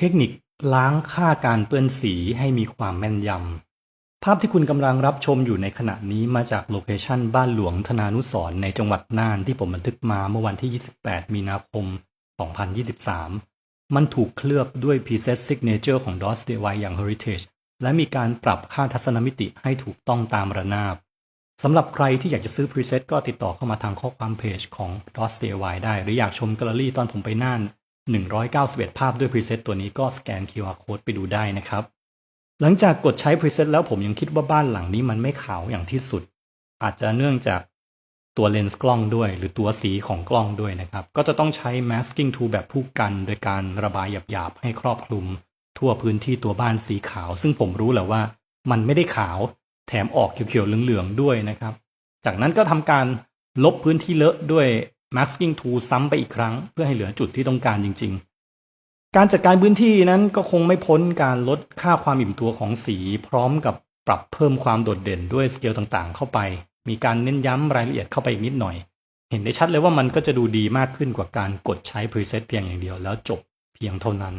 เทคนิคล้างค่าการเปื้อนสีให้มีความแม่นยำ ภาพที่คุณกำลังรับชมอยู่ในขณะนี้มาจากโลเคชันบ้านหลวงธนานุสรในจังหวัดน่านที่ผมบันทึกมาเมื่อวันที่ 28 มีนาคม 2023 มันถูกเคลือบด้วย Preset Signature ของ DOS DIY อย่าง Heritage และมีการปรับค่าทัศนมิติให้ถูกต้องตามระนาบสำหรับใครที่อยากจะซื้อ preset ก็ติดต่อเข้ามาทางข้อความเพจของ DOS DIY ได้ หรืออยากชมแกลเลอรี่ตอนผมไปน่าน 191 ภาพด้วย preset ตัวนี้ก็สแกน QR code ไปดูได้นะครับ หลังจากกดใช้ preset แล้วผมยังคิดว่าบ้านหลังนี้มันไม่ขาวอย่างที่สุด อาจจะเนื่องจากตัวเลนส์กล้องด้วย หรือตัวสีของกล้องด้วยนะครับ ก็จะต้องใช้ masking tool แบบผู้กัน โดยการระบายหยาบๆให้ครอบคลุม ทั่วพื้นที่ตัวบ้านสีขาว ซึ่งผมรู้แหละว่า มันไม่ได้ขาวแถมออกเขียวๆเหลืองๆด้วยนะครับ จากนั้นก็ทำการลบพื้นที่เลอะด้วย masking tool ซ้ำไปอีกครั้ง เพื่อให้เหลือจุดที่ต้องการจริง ๆ การจัดการพื้นที่นั้นก็คงไม่พ้นการลดค่าความอิ่มตัวของสี พร้อมกับปรับเพิ่มความโดดเด่นด้วยสเกลต่างๆ เข้าไป มีการเน้นย้ำรายละเอียดเข้าไปอีกนิดหน่อย เห็นได้ชัดเลยว่ามันก็จะดูดีมากขึ้นกว่าการกดใช้ preset เพียงอย่างเดียวแล้วจบเพียงเท่านั้น